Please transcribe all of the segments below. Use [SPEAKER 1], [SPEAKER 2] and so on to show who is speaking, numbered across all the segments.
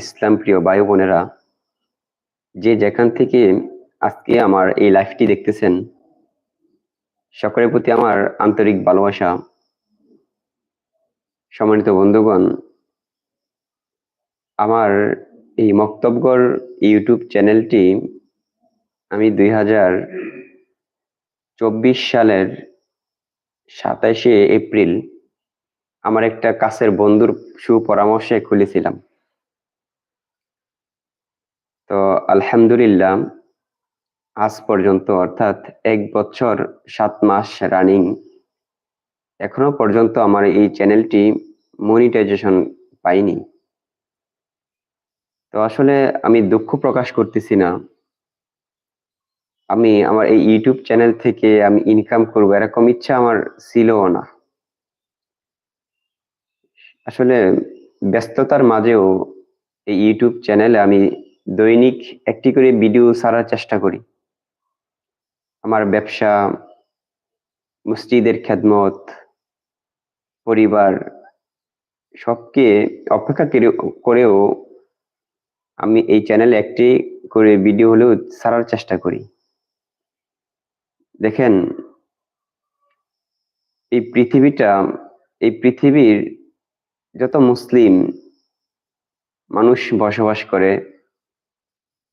[SPEAKER 1] ইসলাম প্রিয় ভাই বোনেরা, যে যেখান থেকে আজকে আমার এই লাইফটি দেখতেছেন, সকলের প্রতি আমার আন্তরিক ভালোবাসা। সম্মানিত বন্ধুগণ, আমার এই মক্তবগড় ইউটিউব চ্যানেলটি আমি দুই হাজার চব্বিশ সালের সাতাশে এপ্রিল আমার একটা কাছের বন্ধুর সুপরামর্শে খুলেছিলাম। তো আলহামদুলিল্লাহ, আজ পর্যন্ত অর্থাৎ এক বছর সাত মাস রানিং এখনও পর্যন্ত আমার এই চ্যানেলটি মনিটাইজেশন পাইনি। তো আসলে আমি দুঃখ প্রকাশ করতেছি না। আমি আমার এই ইউটিউব চ্যানেল থেকে আমি ইনকাম করব এরকম ইচ্ছা আমার ছিলও না। আসলে ব্যস্ততার মাঝেও এই ইউটিউব চ্যানেলে আমি দৈনিক একটি করে ভিডিও ছাড়ার চেষ্টা করি। আমার ব্যবসা, মসজিদের খেদমত, পরিবার, সবকে অপেক্ষা করেও আমি এই চ্যানেলে একটি করে ভিডিও হলেও ছাড়ার চেষ্টা করি। দেখেন, এই পৃথিবীটা, এই পৃথিবীর যত মুসলিম মানুষ বসবাস করে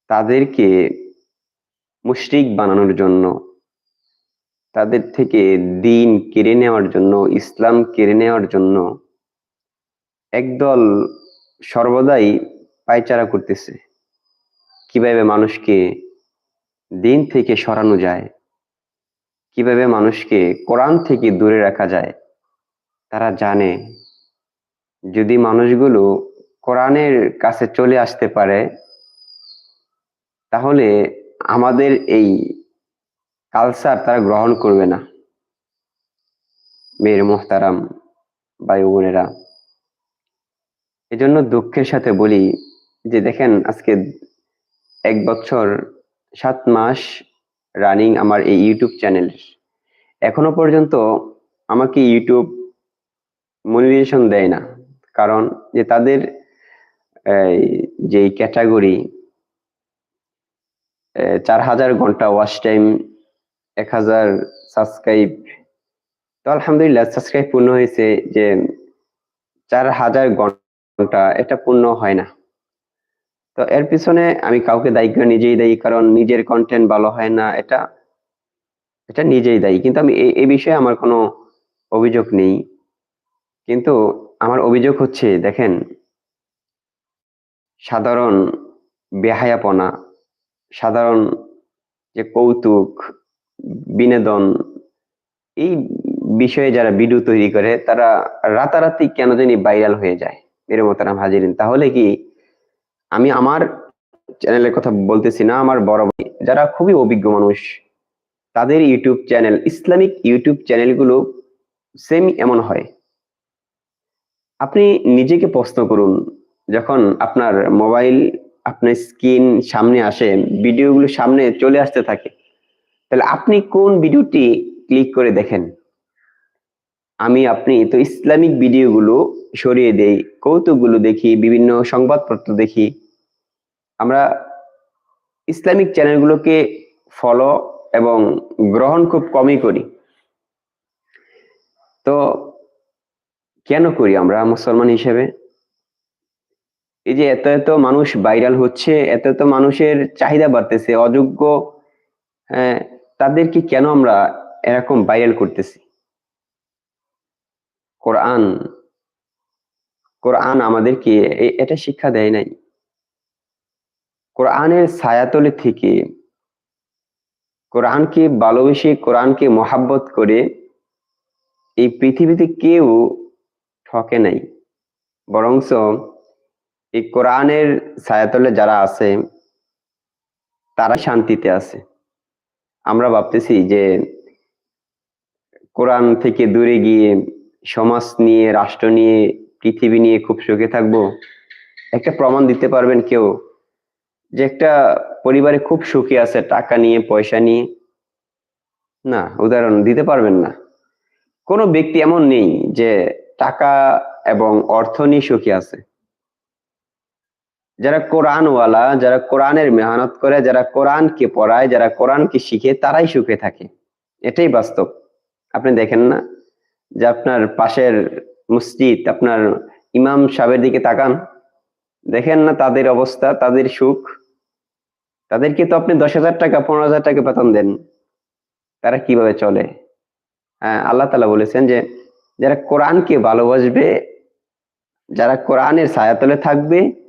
[SPEAKER 1] তাদেরকে মুশরিক বানানোর জন্য, তাদের থেকে দিন কেড়ে নেওয়ার জন্য, ইসলাম কেড়ে নেওয়ার জন্য একদল সর্বদাই পায়চারা করতেছে। কীভাবে মানুষকে দিন থেকে সরানো যায়, কীভাবে মানুষকে কোরআন থেকে দূরে রাখা যায়, তারা জানে। যদি মানুষগুলো কোরআনের কাছে চলে আসতে পারে তাহলে আমাদের এই কালচার তারা গ্রহণ করবে না। মেয়ের মোহতারাম বায়ু বোনেরা। এজন্য দুঃখের সাথে বলি যে, দেখেন আজকে এক বছর সাত মাস রানিং আমার এই ইউটিউব চ্যানেল এখনও পর্যন্ত আমাকে ইউটিউব মনিটাইজেশন দেয় না। কারণ যে তাদের যে ক্যাটাগরি চার হাজার ঘণ্টা ওয়াচ টাইম এক হাজার সাবস্ক্রাইব তো আলহামদুলিল্লাহ সাবস্ক্রাইব পূর্ণ হয়েছে যে চার হাজার ঘণ্টা, এটা পূর্ণ হয় না। তো এর পিছনে আমি কাউকে দায়ী করে নিজেই দায়ী, কারণ নিজের কন্টেন্ট ভালো হয় না, এটা এটা নিজেই দায়ী। কিন্তু আমি এই বিষয়ে আমার কোনো অভিযোগ নেই। কিন্তু আমার অভিযোগ হচ্ছে, দেখেন, সাধারণ বেহায়াপনা সাধারণ যে কৌতুক, বিনোদন, এই বিষয়ে যারা ভিডিও তৈরি করে, তারা রাতারাতি কেন জানি ভাইরাল হয়ে যায়। এর মতারাম হাজিরিন। তাহলে কি আমি আমার চ্যানেলের কথা বলতেছি না, আমার বড় ভাই, যারা খুবই অভিজ্ঞ মানুষ, তাদের ইউটিউব চ্যানেল ইসলামিক ইউটিউব চ্যানেলগুলো সেম এমন হয়। আপনি নিজেকে প্রশ্ন করুন, যখন আপনার মোবাইল আপনার স্ক্রিন সামনে আসে, ভিডিওগুলো সামনে চলে আসতে থাকে। তাহলে আপনি কোন ভিডিওটি ক্লিক করে দেখেন? আমি আপনি তো ইসলামিক ভিডিওগুলো সরিয়ে দেই, কৌতুকগুলো দেখি, বিভিন্ন সংবাদপত্র দেখি। আমরা ইসলামিক চ্যানেলগুলোকে ফলো এবং গ্রহণ খুব কমই করি। তো কেন করি আমরা মুসলমান হিসেবে? এই যে এত এত মানুষ ভাইরাল হচ্ছে, এত এত মানুষের চাহিদা বাড়তেছে, অযোগ্য হ্যাঁ তাদেরকে কেন আমরা এরকম ভাইরাল করতেছি? কোরআন কোরআন আমাদেরকে এটা শিক্ষা দেয় নাই। কোরআনের ছায়াতলে থেকে কোরআনকে ভালোবেসে, কোরআনকে মহাব্বত করে এই পৃথিবীতে কেউ ঠকে নাই। বরংস এই কোরআনের ছায়াতলে যারা আছে তারা শান্তিতে আছে। আমরা ভাবতেছি যে কোরআন থেকে দূরে গিয়ে সমাজ নিয়ে, রাষ্ট্র নিয়ে, পৃথিবী নিয়ে খুব সুখে থাকব। একটা প্রমাণ দিতে পারবেন কেউ যে একটা পরিবারে খুব সুখী আছে, টাকা নিয়ে, পয়সা নিয়ে। না, উদাহরণ দিতে পারবেন না। কোনো ব্যক্তি এমন নেই যে টাকা এবং অর্থ নিয়ে সুখী আছে। যারা কোরআনওয়ালা, যারা কোরআনের মেহনত করে, যারা কোরআনকে পড়ায়, যারা কোরআনকে শিখে, তারাই সুখে থাকে। এটাই বাস্তব। আপনি দেখেন না যে আপনার পাশের মসজিদ, আপনার ইমাম সাহেবের দিকে তাকান। দেখেন না তাদের অবস্থা, তাদের সুখ। তাদেরকে তো আপনি দশ হাজার টাকা, পনেরো হাজার টাকা বেতন দেন। তারা কীভাবে চলে? হ্যাঁ আল্লাহ তালা বলেছেন যে, যারা কোরআনকে ভালোবাসবে, যারা কোরআনের ছায়াতলে থাকবে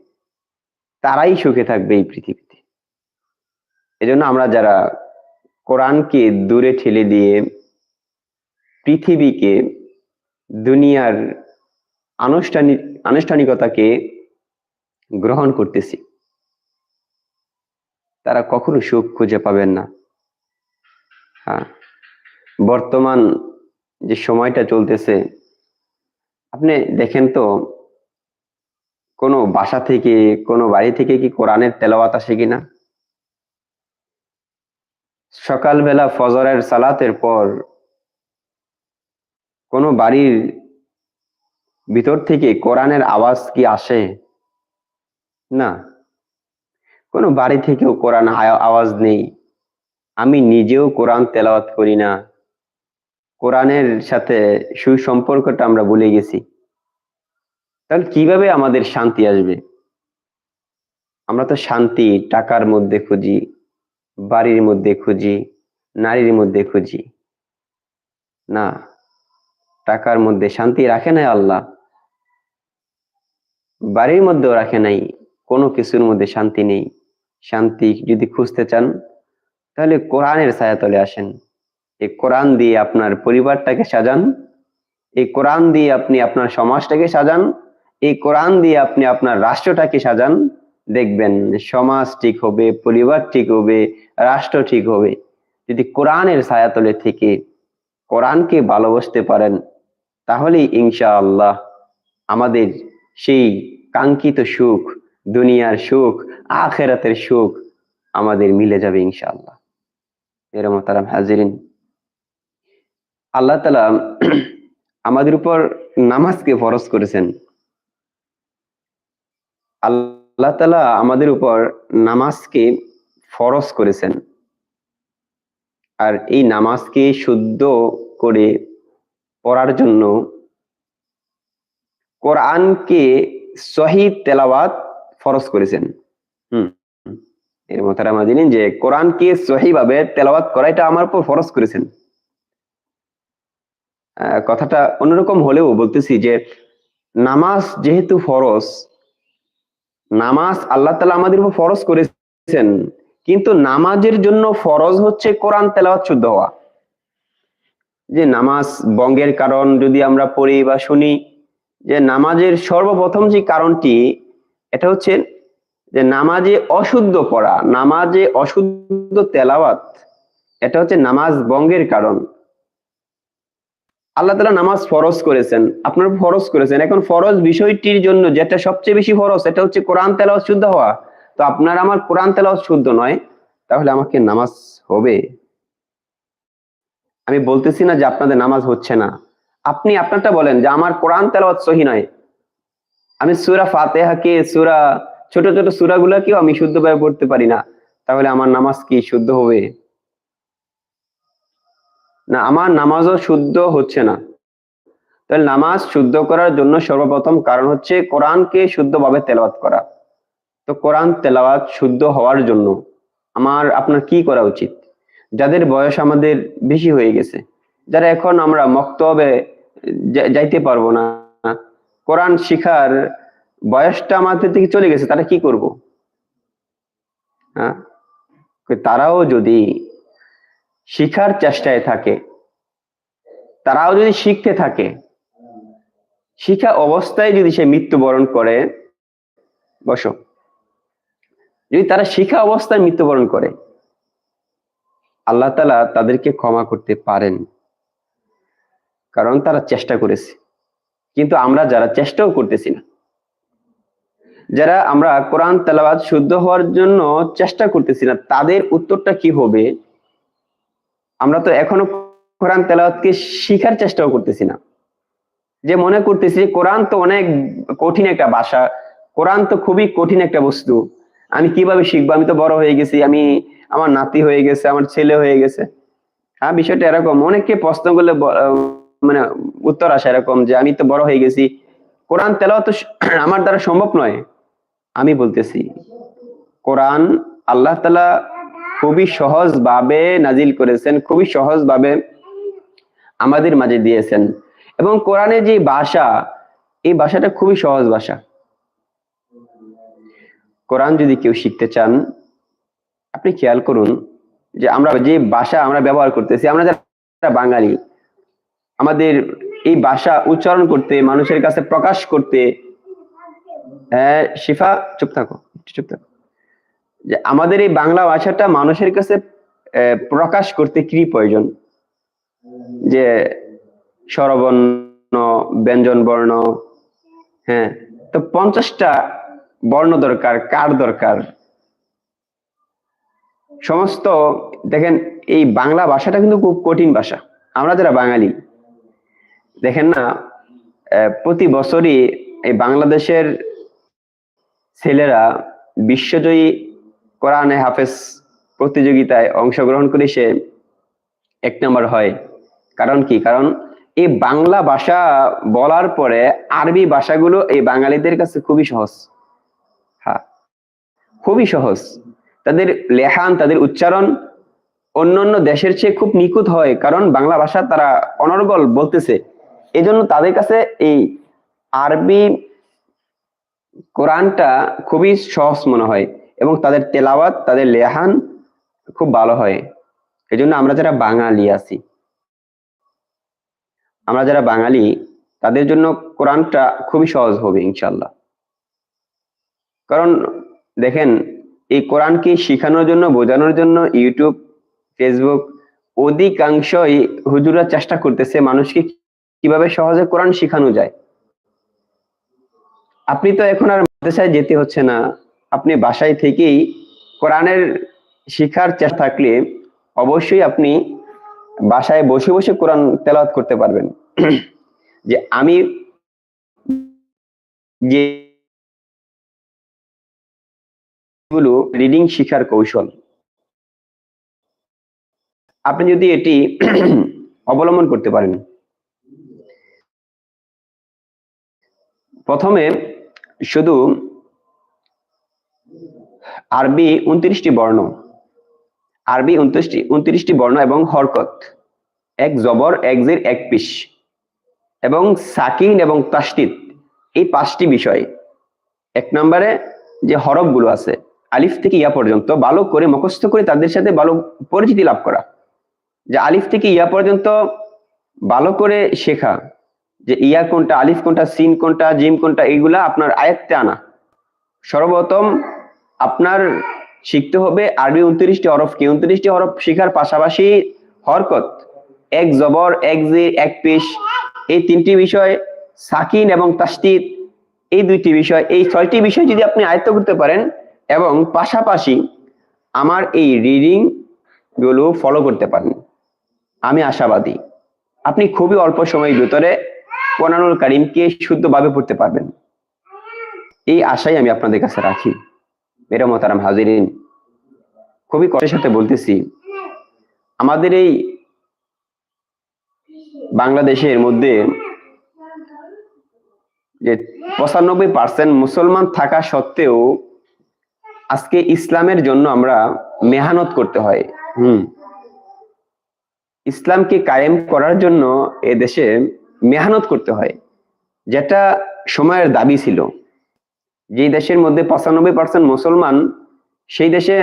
[SPEAKER 1] তারাই সুখে থাকবে এই পৃথিবীতে। এজন্য আমরা যারা কোরআনকে দূরে ঠেলে দিয়ে পৃথিবীকে, দুনিয়ার আনুষ্ঠানিক আনুষ্ঠানিকতাকে গ্রহণ করতেছি, তারা কখনো সুখ খুঁজে পাবেন না। হ্যাঁ বর্তমান যে সময়টা চলতেছে, আপনি দেখেন তো কোনো বাসা থেকে, কোনো বাড়ি থেকে কি কোরআনের তেলাওয়াত আসে কিনা? সকালবেলা ফজরের সালাতের পর কোনো বাড়ির ভিতর থেকে কোরআনের আওয়াজ কি আসে? না। কোনো বাড়ি থেকেও কোরআন আওয়াজ নেই। আমি নিজেও কোরআন তেলাওয়াত করি না। কোরআনের সাথে সুসম্পর্কটা আমরা ভুলে গেছি। তাহলে কীভাবে আমাদের শান্তি আসবে? আমরা তো শান্তি টাকার মধ্যে খুঁজি, বাড়ির মধ্যে খুঁজি, নারীর মধ্যে খুঁজি। না, টাকার মধ্যে শান্তি রাখে নাই আল্লাহ। বাড়ির মধ্যেও রাখে নাই, কোনো কিছুর মধ্যে শান্তি নেই। শান্তি যদি খুঁজতে চান, তাহলে কোরআনের ছায়াতলে আসেন। এই কোরআন দিয়ে আপনার পরিবারটাকে সাজান, এই কোরআন দিয়ে আপনি আপনার সমাজটাকে সাজান এই কোরআন দিয়ে আপনি আপনার রাষ্ট্রটাকে সাজান, দেখবেন সমাজ ঠিক হবে, পরিবার ঠিক হবে, রাষ্ট্র ঠিক হবে। যদি কোরআনের ছায়াতলে থেকে কোরআনকে ভালোবাসতে পারেন, তাহলেই ইনশাআল্লাহ আমাদের সেই কাঙ্ক্ষিত সুখ, দুনিয়ার সুখ, আখেরাতের সুখ আমাদের মিলে যাবে ইনশাআল্লাহ। এর মতারাম হাজিরিন, আল্লাহ তালা আমাদের উপর নামাজকে ফরজ করেছেন। আল্লাহ তালা আমাদের উপর নামাজকে ফরজ করেছেন। আর এই নামাজকে শুদ্ধ করে পড়ার জন্য কোরআনকে সহি তেলাওয়াত ফরজ করেছেন। হুম। এর মোতারামা জানেন যে কোরআনকে সহি ভাবে তেলাওয়াত করা এটা আমার উপর ফরজ করেছেন। কথাটা অন্যরকম হলেও বলতেছি যে নামাজ যেহেতু ফরজ নামাজ আল্লাহ তালা আমাদের উপর ফরজ করেছেন, কিন্তু নামাজের জন্য ফরজ হচ্ছে কোরআন তেলাওয়াত শুদ্ধ হওয়া। যে নামাজ বঙ্গের কারণ যদি আমরা পড়ি বা শুনি, যে নামাজের সর্বপ্রথম যে কারণটি, এটা হচ্ছে যে নামাজে অশুদ্ধ পড়া, নামাজে অশুদ্ধ তেলাওয়াত, এটা হচ্ছে নামাজ বঙ্গের কারণ। আল্লাহ তালা নামাজ ফরজ করেছেন, আপনার ফরজ করেছেন। এখন ফরজ বিষয়টির জন্য যেটা সবচেয়ে বেশি ফরজ, সেটা হচ্ছে কোরআন তেলাওয়াত শুদ্ধ হওয়া। তো আপনার আমার কোরআন তেলাওয়াত শুদ্ধ নয়, তাহলে আমাকে নামাজ হবে। আমি বলতেছি না যে আপনাদের নামাজ হচ্ছে না। আপনি আপনারটা বলেন যে আমার কোরআন তেলাওয়াত সহি নয়। আমি সুরা ফাতেহাকে, সুরা, ছোট ছোট সুরাগুলাকেও আমি শুদ্ধভাবে পড়তে পারি না। তাহলে আমার নামাজ কি শুদ্ধ হবে? না, আমার নামাজও শুদ্ধ হচ্ছে না। তাহলে নামাজ শুদ্ধ করার জন্য সর্বপ্রথম কারণ হচ্ছে কোরআনকে শুদ্ধভাবে তেলাওয়াত করা। তো কোরআন তেলাওয়াত শুদ্ধ হওয়ার জন্য আমার, আপনার কি করা উচিত? যাদের বয়স আমাদের বেশি হয়ে গেছে, যারা এখন আমরা মক্তবে যাইতে পারব না, কোরআন শিখার বয়সটা আমাদের থেকে চলে গেছে তারা কি করব? হ্যাঁ? তারাও যদি শিখার চেষ্টায় থাকে। তারাও যদি শিখতে থাকে, শিখা অবস্থায় যদি সে মৃত্যুবরণ করে, বসো। যদি তারা শিখা অবস্থায় মৃত্যুবরণ করে, আল্লাহ তালা তাদেরকে ক্ষমা করতে পারেন। কারণ তারা চেষ্টা করেছে। কিন্তু আমরা যারা চেষ্টাও করতেছি না, যারা আমরা কোরআন তেলাওয়াত শুদ্ধ হওয়ার জন্য চেষ্টা করতেছি না, তাদের উত্তরটা কি হবে? আমরা তো এখনও কোরআন তেলাওয়াতকে শিখার চেষ্টাও করতেছি না। যে মনে করতেছি কোরআন তো অনেক কঠিন একটা ভাষা, কোরআন তো খুবই কঠিন একটা বস্তু। আমি কীভাবে শিখব? আমি তো বড় হয়ে গেছি, আমি আমার নাতি হয়ে গেছে, আমার ছেলে হয়ে গেছে। হ্যাঁ বিষয়টা এরকম। অনেককে প্রশ্ন করলে মানে উত্তর আসে এরকম যে, আমি তো বড় হয়ে গেছি। কোরআন তেলাওয়াত তো আমার দ্বারা সম্ভব নয়। আমি বলতেছি, কোরআন আল্লাহ তালা খুবই সহজ ভাবে নাজিল করেছেন, খুবই সহজ ভাবে আমাদের মাঝে দিয়েছেন। এবং কোরআনের যে ভাষা, এই ভাষাটা খুবই সহজ ভাষা। কোরআন যদি কেউ শিখতে চান, আপনি খেয়াল করুন যে আমরা যে ভাষা আমরা ব্যবহার করতেছি, আমরা যারা বাঙালি, আমাদের এই ভাষা উচ্চারণ করতে, মানুষের কাছে প্রকাশ করতে হ্যাঁ শিফা, চুপ থাকো চুপ থাকো। যে আমাদের এই বাংলা ভাষাটা মানুষের কাছে প্রকাশ করতে কি প্রয়োজন? যে স্বরবর্ণ ব্যঞ্জন বর্ণ হ্যাঁ? তো পঞ্চাশটা বর্ণ দরকার, কার দরকার? সমস্ত, দেখেন, এই বাংলা ভাষাটা কিন্তু খুব কঠিন ভাষা। আমরা যারা বাঙালি, দেখেন না প্রতি বছরই এই বাংলাদেশের ছেলেরা বিশ্বজয়ী কোরআনে হাফেজ প্রতিযোগিতায় অংশগ্রহণ করে সে এক নম্বর হয়। কারণ কি? কারণ এই বাংলা ভাষা বলার পরে আরবি ভাষাগুলো এই বাঙালিদের কাছে খুবই সহজ। হ্যাঁ খুবই সহজ। তাদের লেহান তাদের উচ্চারণ অন্যান্য দেশের চেয়ে খুব নিখুঁত হয়, কারণ বাংলা ভাষা তারা অনর্গল বলতেছে। এই জন্য তাদের কাছে এই আরবি কোরআনটা খুবই সহজ মনে হয়। এবং তাদের তেলাওয়াত, তাদের লেহান খুব ভালো হয়। এই জন্য আমরা যারা বাঙালি আছি, আমরা যারা বাঙালি, তাদের জন্য কোরআনটা খুবই সহজ হবে ইনশাল্লাহ কারণ দেখেন, এই কোরআনকে শেখানোর জন্য, বোঝানোর জন্য ইউটিউব, ফেসবুক অধিকাংশই হুজুরা চেষ্টা করতেছে মানুষকে কীভাবে সহজে কোরআন শেখানো যায়। আপনি তো এখন আর মাদ্রাসায় যেতে হচ্ছে না। আপনি বাসায় থেকেই কোরআনের শিখার চেষ্টা থাকলে অবশ্যই আপনি বাসায় বসে বসে কোরআন তেলাওয়াত করতে পারবেন। যে আমি যে গুলো রিডিং শিখার কৌশল। আপনি যদি এটি অবলম্বন করতে পারেন। প্রথমে শুধু আরবি উনত্রিশটি বর্ণ। আরবি উনত্রিশটি উনত্রিশটি বর্ণ এবং হরকত। এক জবর, এক জের, এক পিস। এবং সাকিন এবং তাস্তিত এই পাঁচটি বিষয়। এক নম্বরে যে হরফগুলো আছে, আলিফ থেকে ইয়া পর্যন্ত ভালো করে মুখস্থ করে তাদের সাথে ভালো পরিচিতি লাভ করা। যে আলিফ থেকে ইয়া পর্যন্ত ভালো করে শেখা, যে ইয়া কোনটা, আলিফ কোনটা, সিন কোনটা, জিম কোনটা, এইগুলা আপনার আয়ত্তে আনা। সর্বপ্রথম আপনার শিখতে হবে আরবি উনত্রিশটি হরফকে উনত্রিশটি হরফ শেখার পাশাপাশি হরকত, এক জবর, এক জি এক পেশ, এই তিনটি বিষয়, সাকিন এবং তাস্তিদ এই দুইটি বিষয়, এই ছয়টি বিষয় যদি আপনি আয়ত্ত করতে পারেন এবং পাশাপাশি আমার এই রিডিংগুলো ফলো করতে পারেন, আমি আশাবাদী। আপনি খুবই অল্প সময়ের ভিতরে কোরআনুল কারিমকে শুদ্ধভাবে পড়তে পারবেন। এই আশাই আমি আপনাদের কাছে রাখি। মেরা মোতারাম হাজিরিন। খুবই কষ্টের সাথে বলতেছি, আমাদের এই বাংলাদেশের মধ্যে যে পঁচানব্বই পার্সেন্ট মুসলমান থাকা সত্ত্বেও আজকে ইসলামের জন্য আমরা মেহানত করতে হয়। হুম। ইসলামকে কায়েম করার জন্য এ দেশে মেহনত করতে হয়, যেটা সময়ের দাবি ছিল। যে দেশের মধ্যে পঁচানব্বই পার্সেন্ট মুসলমান, সেই দেশে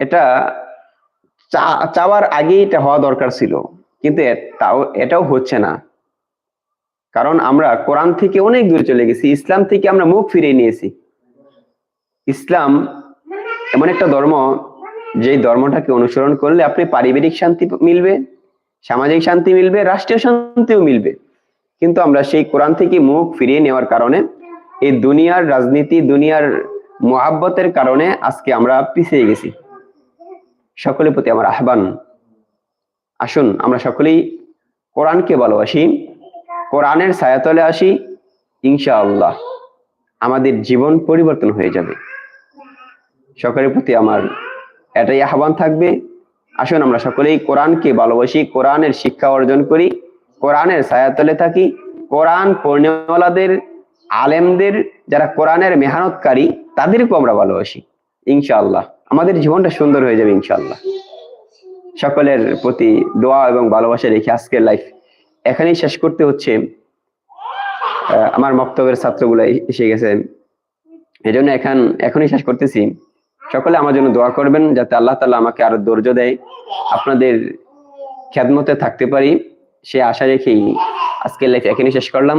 [SPEAKER 1] এটা চাওয়ার আগেই এটা হওয়া দরকার ছিল। কিন্তু তাও এটাও হচ্ছে না। কারণ আমরা কোরআন থেকে অনেক দূরে চলে গেছি, ইসলাম থেকে আমরা মুখ ফিরিয়ে নিয়েছি। ইসলাম এমন একটা ধর্ম যে ধর্মটাকে অনুসরণ করলে আপনি পারিবারিক শান্তি মিলবে, সামাজিক শান্তি মিলবে, রাষ্ট্রীয় শান্তিও মিলবে। কিন্তু আমরা সেই কোরআন থেকে মুখ ফিরিয়ে নেওয়ার কারণে এই দুনিয়ার রাজনীতি, দুনিয়ার মোহাব্বতের কারণে আজকে আমরা পিছিয়ে গেছি। সকলের প্রতি আমার আহ্বান। আসুন, আমরা সকলেই কোরআনকে ভালোবাসি। কোরআনের ছায়াতলে আসি, ইনশাআল্লাহ। আমাদের জীবন পরিবর্তন হয়ে যাবে। সকলের প্রতি আমার এটাই আহ্বান থাকবে। আসুন, আমরা সকলেই কোরআনকে ভালোবাসি, কোরআনের শিক্ষা অর্জন করি, কোরআনের ছায়াতলে থাকি, কোরআন পূর্ণিমালাদের আলেমদের যারা কোরআনের মেহনতকারী, তাদেরকেও আমরা ভালোবাসি, ইনশাআল্লাহ। আমাদের জীবনটা সুন্দর হয়ে যাবে, ইনশাআল্লাহ। সকলের প্রতি দোয়া এবং ভালোবাসা রেখে আজকের লাইফ এখানেই শেষ করতে হচ্ছে। আমার মক্তবের ছাত্রগুলো এসে গেছে। এই জন্য এখন, এখনই শেষ করতেছি। সকলে আমার জন্য দোয়া করবেন, যাতে আল্লাহ তাআলা আমাকে আরও ধৈর্য দেয়। আপনাদের খেদমতে থাকতে পারি, সে আশা রেখেই আজকের লাইফ এখানেই শেষ করলাম।